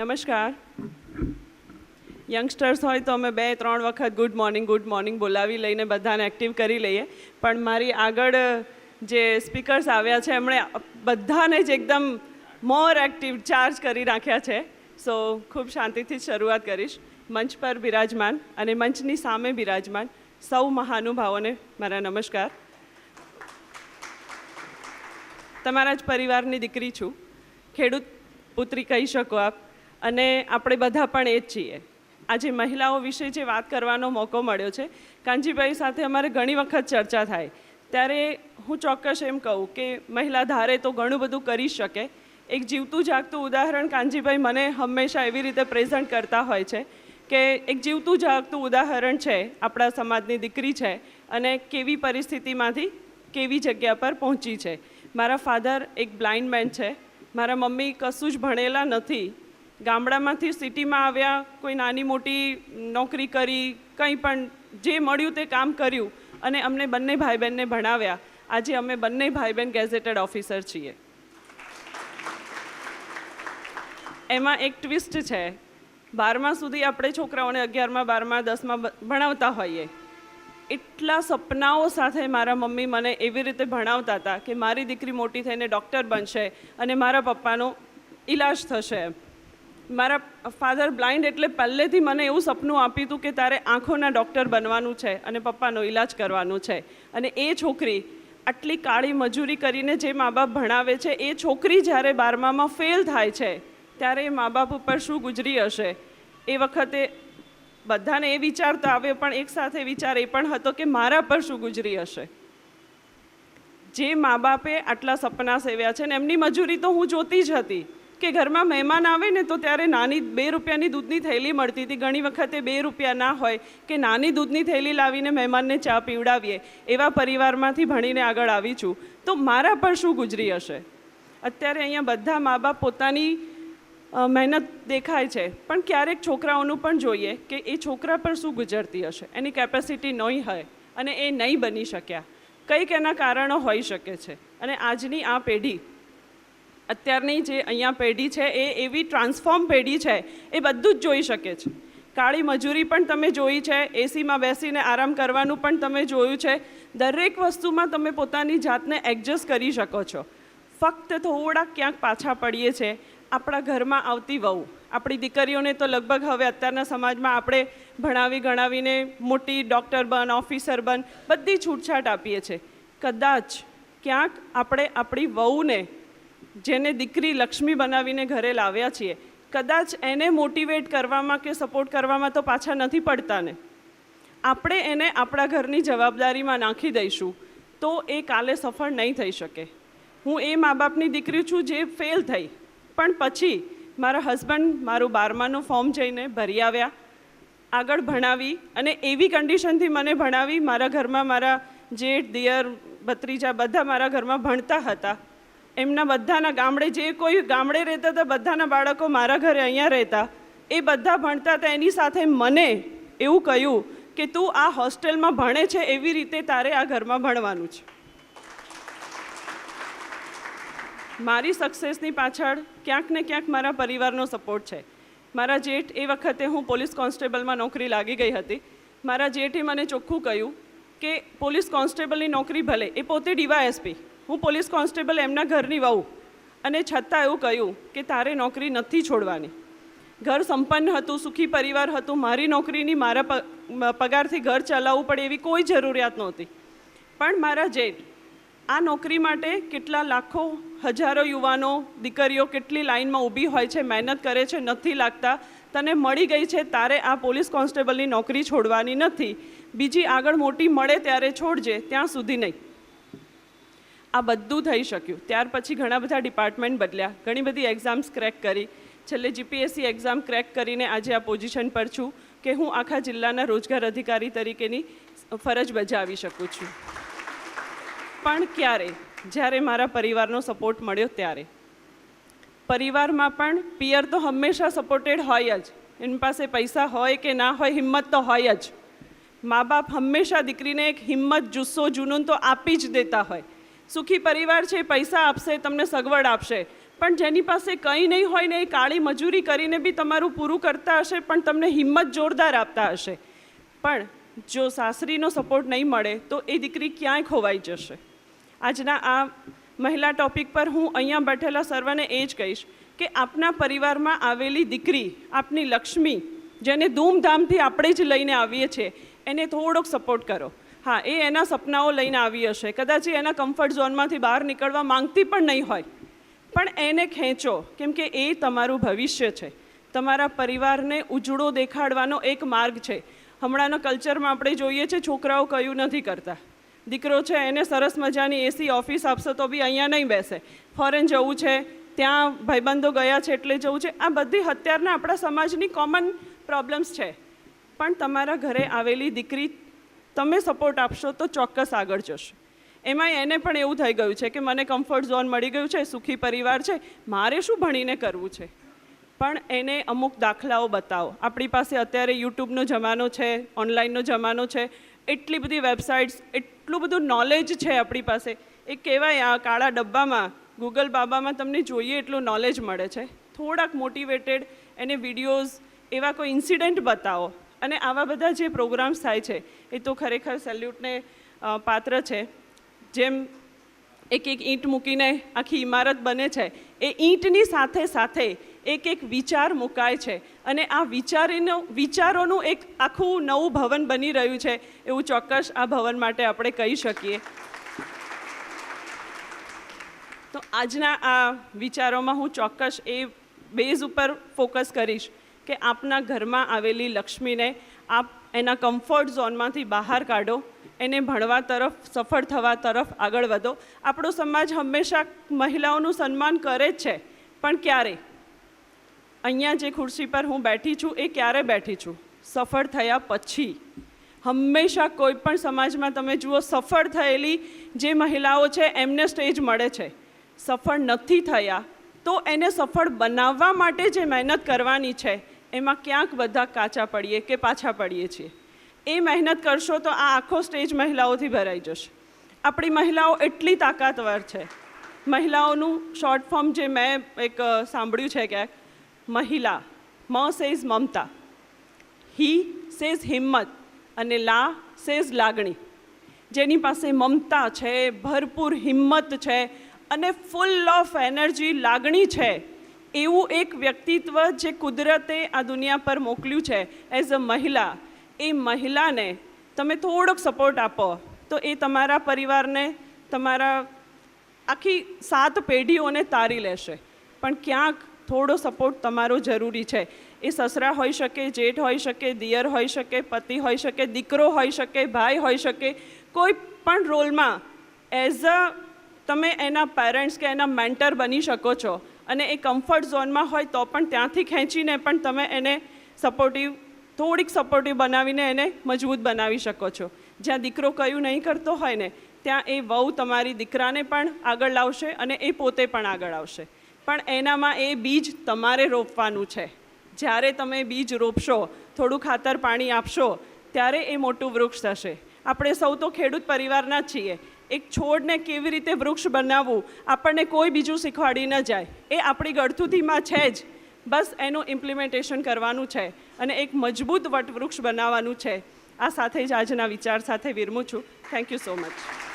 નમસ્કાર. યંગસ્ટર્સ હોય તો અમે બે, ત્રણ વખત ગુડ મોર્નિંગ ગુડ મોર્નિંગ બોલાવી લઈને બધાને એક્ટિવ કરી લઈએ. પણ મારી આગળ જે સ્પીકર્સ આવ્યા છે, એમણે બધાને જ એકદમ મોર એક્ટિવ ચાર્જ કરી નાખ્યા છે. સો ખૂબ શાંતિથી શરૂઆત કરીશ. મંચ પર બિરાજમાન અને મંચની સામે બિરાજમાન સૌ મહાનુભાવોને મારા નમસ્કાર. તમારા જ પરિવારની દીકરી છું. ખેડૂત પુત્રી કહી શકો આપ. અને આપણે બધા પણ એ જ છીએ. આજે મહિલાઓ વિશે જે વાત કરવાનો મોકો મળ્યો છે કાંજીભાઈ સાથે અમારે ઘણી વખત ચર્ચા થાય. ત્યારે હું ચોક્કસ એમ કહું કે મહિલા ધારે તો ઘણું બધું કરી શકે. એક જીવતું જાગતું ઉદાહરણ કાંજીભાઈ મને હંમેશા એવી રીતે પ્રેઝન્ટ કરતા હોય છે કે એક જીવતું જાગતું ઉદાહરણ છે, આપણા સમાજની દીકરી છે અને કેવી પરિસ્થિતિમાંથી કેવી જગ્યા પર પહોંચી છે. મારા ફાધર એક બ્લાઇન્ડ મેન છે. મારા મમ્મી કશું જ ભણેલા નથી. ગામડામાંથી સિટીમાં આવ્યા, કોઈ નાની મોટી નોકરી કરી, કંઈ પણ જે મળ્યું તે કામ કર્યું અને અમને બંને ભાઈ બહેનને ભણાવ્યા. આજે અમે બંને ભાઈ બહેન ગેઝેટેડ ઓફિસર છીએ. એમાં એક ટ્વિસ્ટ છે. બારમા સુધી આપણે છોકરાઓને અગિયારમાં, બારમા, દસમાં ભણાવતા હોઈએ. એટલા સપનાઓ સાથે મારા મમ્મી મને એવી રીતે ભણાવતા હતા કે મારી દીકરી મોટી થઈને ડૉક્ટર બનશે અને મારા પપ્પાનો ઈલાજ થશે એમ. મારા ફાધર બ્લાઇન્ડ એટલે પહેલેથી મને એવું સપનું આપ્યું હતું કે તારે આંખોના ડૉક્ટર બનવાનું છે અને પપ્પાનો ઈલાજ કરવાનું છે. અને એ છોકરી આટલી કાળી મજૂરી કરીને જે મા બાપ ભણાવે છે, એ છોકરી જ્યારે બારમામાં ફેલ થાય છે, ત્યારે એ મા બાપ ઉપર શું ગુજરી હશે? એ વખતે બધાને એ વિચાર તો આવ્યો, પણ એક સાથે વિચાર એ પણ હતો કે મારા પર શું ગુજરી હશે? જે મા બાપે આટલા સપના સેવ્યા છે ને એમની મજૂરી તો હું જોતી જ હતી. કે ઘરમાં મહેમાન આવે ને તો ત્યારે નાની બે રૂપિયાની દૂધની થેલી મળતી હતી. ઘણી વખતે બે રૂપિયા ના હોય કે નાની દૂધની થેલી લાવીને મહેમાનને ચા પીવડાવીએ એવા પરિવારમાંથી ભણીને આગળ આવી છું. તો મારા પર શું ગુજરી હશે? અત્યારે અહીંયા બધા મા બાપ પોતાની મહેનત દેખાય છે. પણ ક્યારેક છોકરાઓનું પણ જોઈએ કે એ છોકરા પર શું ગુજરતી હશે? એની કેપેસિટી નહીં હોય અને એ નહીં બની શક્યા. કંઈક એના કારણો હોઈ શકે છે. અને આજની આ પેઢી અત્યારની જે અહીંયા પેઢી છે, એ એવી ટ્રાન્સફોર્મ પેઢી છે, એ બધું જ જોઈ શકે છે. કાળી મજૂરી પણ તમે જોઈ છે, એસીમાં બેસીને આરામ કરવાનું પણ તમે જોયું છે. દરેક વસ્તુમાં તમે પોતાની જાતને એડજસ્ટ કરી શકો છો. ફક્ત થોડા ક્યાંક પાછા પડીએ છે, આપણા ઘરમાં આવતી વહુ. આપણી દીકરીઓને તો લગભગ હવે અત્યારના સમાજમાં આપણે ભણાવી ગણાવીને મોટી ડૉક્ટર બન ઓફિસર બન, બધી છૂટછાટ આપીએ છીએ કદાચ ક્યાંક આપણે આપણી વહુને જેને દીકરી લક્ષ્મી બનાવીને ઘરે લાવ્યા છીએ, કદાચ એને મોટિવેટ કરવામાં કે સપોર્ટ કરવામાં તો પાછા નથી પડતા ને આપણે એને આપણા ઘરની જવાબદારીમાં નાખી દઈશું, તો એ કાલે સફળ નહીં થઈ શકે. હું એ મા બાપની દીકરી છું જે ફેલ થઈ, પણ પછી મારા હસબન્ડ મારું બારમાનું ફોર્મ જઈને ભરી આવ્યા, આગળ ભણાવી અને એવી કન્ડિશનથી મને ભણાવી મારા ઘરમાં મારા જેઠ, દિયર, ભત્રીજા બધા મારા ઘરમાં ભણતા હતા. એમના બધાના ગામડે જે કોઈ ગામડે રહેતા હતા, બધાના બાળકો મારા ઘરે અહીંયા રહેતા. એ બધા ભણતા હતા, એની સાથે મને એવું કહ્યું કે તું આ હોસ્ટેલમાં ભણે છે, એવી રીતે તારે આ ઘરમાં ભણવાનું છે. મારી સક્સેસની પાછળ ક્યાંક ને ક્યાંક મારા પરિવારનો સપોર્ટ છે. મારા જેઠ એ વખતે હું પોલીસ કોન્સ્ટેબલમાં નોકરી લાગી ગઈ હતી. મારા જેઠે મને ચોખ્ખું કહ્યું કે પોલીસ કોન્સ્ટેબલની નોકરી ભલે, એ પોતે ડીવાયએસપી. હું પોલીસ કોન્સ્ટેબલ એમના ઘરની વહુ અને છતાં એવું કહ્યું કે તારે નોકરી નથી છોડવાની. ઘર સંપન્ન હતું, સુખી પરિવાર હતું, મારી નોકરીની મારા પગારથી ઘર ચલાવવું પડે એવી કોઈ જરૂરિયાત નહોતી. પણ મારા જેઠ, આ નોકરી માટે કેટલા લાખો, હજારો યુવાનો, દીકરીઓ કેટલી લાઇનમાં ઊભી હોય છે, મહેનત કરે છે, નથી લાગતા, તને મળી ગઈ છે, તારે આ પોલીસ કોન્સ્ટેબલની નોકરી છોડવાની નથી. બીજી આગળ મોટી મળે ત્યારે છોડજે, ત્યાં સુધી નહીં. આ બધું થઈ શક્યું. ત્યાર પછી ઘણા બધા ડિપાર્ટમેન્ટ બદલ્યા. ઘણી બધી એક્ઝામ્સ ક્રેક કરી. છેલ્લે જીપીએસસી એક્ઝામ ક્રેક કરીને આજે આ પોઝિશન પર છું કે હું આખા જિલ્લાના રોજગાર અધિકારી તરીકેની ફરજ બજાવી શકું છું. પણ ક્યારે? જ્યારે મારા પરિવારનો સપોર્ટ મળ્યો ત્યારે. પરિવારમાં પણ પિયર તો હંમેશા સપોર્ટેડ હોય જ. એની પાસે પૈસા હોય કે ના હોય, હિંમત તો હોય જ. મા બાપ હંમેશા દીકરીને એક હિંમત, જુસ્સો, જુનૂન તો આપી જ દેતા હોય. સુખી પરિવાર છે, પૈસા આપશે, તમને સગવડ આપશે. પણ જેની પાસે કંઈ નહીં હોય ને એ કાળી મજૂરી કરીને બી તમારું પૂરું કરતા હશે, પણ તમને હિંમત જોરદાર આપતા હશે. પણ જો સાસરીનો સપોર્ટ નહીં મળે, તો એ દીકરી ક્યાંય ખોવાઈ જશે. આજના આ મહિલા ટોપિક પર હું અહીંયા બેઠેલા સર્વને એ જ કહીશ કે આપના પરિવારમાં આવેલી દીકરી, આપની લક્ષ્મી, જેને ધૂમધામથી આપણે જ લઈને આવીએ છીએ, એને થોડોક સપોર્ટ કરો. હા, એ એના સપનાઓ લઈને આવી હશે. કદાચ એના કમ્ફર્ટ ઝોનમાંથી બહાર નીકળવા માંગતી પણ નહીં હોય. પણ એને ખેંચો, કેમ કે એ તમારું ભવિષ્ય છે. તમારા પરિવારને ઉજળો દેખાડવાનો એક માર્ગ છે. હમણાંના કલ્ચરમાં આપણે જોઈએ છે, છોકરાઓ કયું નથી કરતા. દીકરો છે, એને સરસ મજાની એસી ઓફિસ આપશો તો બી અહીંયા નહીં બેસે. ફોરેન જવું છે, ત્યાં ભાઈબંધો ગયા છે એટલે જવું છે. આ બધી અત્યારના આપણા સમાજની કોમન પ્રોબ્લેમ્સ છે. પણ તમારા ઘરે આવેલી દીકરી તમે સપોર્ટ આપશો તો ચોક્કસ આગળ જશે. એમાંય એને પણ એવું થઈ ગયું છે કે મને કમ્ફર્ટ ઝોન મળી ગયું છે, સુખી પરિવાર છે, મારે શું ભણીને કરવું છે? પણ એને અમુક દાખલાઓ બતાવો. આપણી પાસે અત્યારે યુટ્યુબનો જમાનો છે ઓનલાઈનનો જમાનો છે, એટલી બધી વેબસાઇટ્સ એટલું બધું નોલેજ છે આપણી પાસે. એ કહેવાય આ કાળા ડબ્બામાં ગૂગલ બાબામાં તમને જોઈએ એટલું નોલેજ મળે છે. થોડાક મોટિવેટેડ એને વિડીયોઝ એવા કોઈ ઇન્સિડન્ટ બતાવો. અને આવા બધા જે પ્રોગ્રામ્સ થાય છે, એ તો ખરેખર સેલ્યુટને પાત્ર છે. જેમ એક એક ઈંટ મૂકીને આખી ઇમારત બને છે, એ ઈંટની સાથે સાથે એક એક વિચાર મુકાય છે. અને આ વિચારીનો, વિચારોનું એક આખું નવું ભવન બની રહ્યું છે, એવું ચોક્કસ આ ભવન માટે આપણે કહી શકીએ. તો આજના આ વિચારોમાં હું ચોક્કસ એ બેઝ ઉપર ફોકસ કરીશ. કે આપના ઘરમાં આવેલી લક્ષ્મીને આપ એના કમ્ફર્ટ ઝોનમાંથી બહાર કાઢો, એને ભણવા તરફ, સફળ થવા તરફ આગળ વધો. આપણો સમાજ હંમેશા મહિલાઓનું સન્માન કરે જ છે, પણ ક્યારે? અહીંયા જે ખુરશી પર હું બેઠી છું, એ ક્યારે બેઠી છું? સફળ થયા પછી. હંમેશા કોઈ પણ સમાજમાં તમે જુઓ, સફળ થયેલી જે મહિલાઓ છે, એમને સ્ટેજ મળે છે. સફળ નથી થયા તો એને સફળ બનાવવા માટે જે મહેનત કરવાની છે, એમાં ક્યાંક બધા કાચા પડીએ કે પાછા પડીએ છીએ. એ મહેનત કરશો તો આ આખો સ્ટેજ મહિલાઓથી ભરાઈ જશે. આપણી મહિલાઓ એટલી તાકાતવર છે. મહિલાઓનું શોર્ટ ફોર્મ જે મેં એક સાંભળ્યું છે ક્યાંક, મહિલા, મ સેઝ મમતા. હી સેઝ હિંમત અને લા સેઝ લાગણી. જેની પાસે મમતા છે, ભરપૂર હિંમત છે અને ફૂલ ઓફ એનર્જી લાગણી છે. એવું એક વ્યક્તિત્વ જે કુદરતે આ દુનિયા પર મોકલ્યું છે એઝ અ મહિલા. એ મહિલાને તમે થોડોક સપોર્ટ આપો. તો એ તમારા પરિવારને, તમારા આખી સાત પેઢીઓને તારી લેશે. પણ ક્યાંક થોડો સપોર્ટ તમારો જરૂરી છે. એ સસરા હોઈ શકે, જેઠ હોઈ શકે, દિયર હોઈ શકે, પતિ હોઈ શકે, દીકરો હોઈ શકે, ભાઈ હોઈ શકે, કોઈ પણ રોલમાં એઝ અ તમે એના પેરેન્ટ્સ કે એના મેન્ટર બની શકો છો. અને એ કમ્ફર્ટ ઝોનમાં હોય તો પણ ત્યાંથી ખેંચીને પણ તમે એને સપોર્ટિવ થોડીક સપોર્ટિવ બનાવીને એને મજબૂત બનાવી શકો છો. જ્યાં દીકરો કયું નહીં કરતો હોય ને, ત્યાં એ વહુ તમારી દીકરાને પણ આગળ લાવશે અને એ પોતે પણ આગળ આવશે. પણ એનામાં એ બીજ તમારે રોપવાનું છે. જ્યારે તમે બીજ રોપશો, થોડું ખાતર પાણી આપશો, ત્યારે એ મોટું વૃક્ષ થશે. આપણે સૌ તો ખેડૂત પરિવારના છીએ. એક છોડને કેવી રીતે વૃક્ષ બનાવવું, આપણને કોઈ બીજું શીખવાડી ન જાય. એ આપણી ગળથુથીમાં છે જ. બસ એનું ઇમ્પ્લિમેન્ટેશન કરવાનું છે અને એક મજબૂત વટવૃક્ષ બનાવવાનું છે. આ સાથે જ આજના વિચાર સાથે વિરમું છું. Thank you so much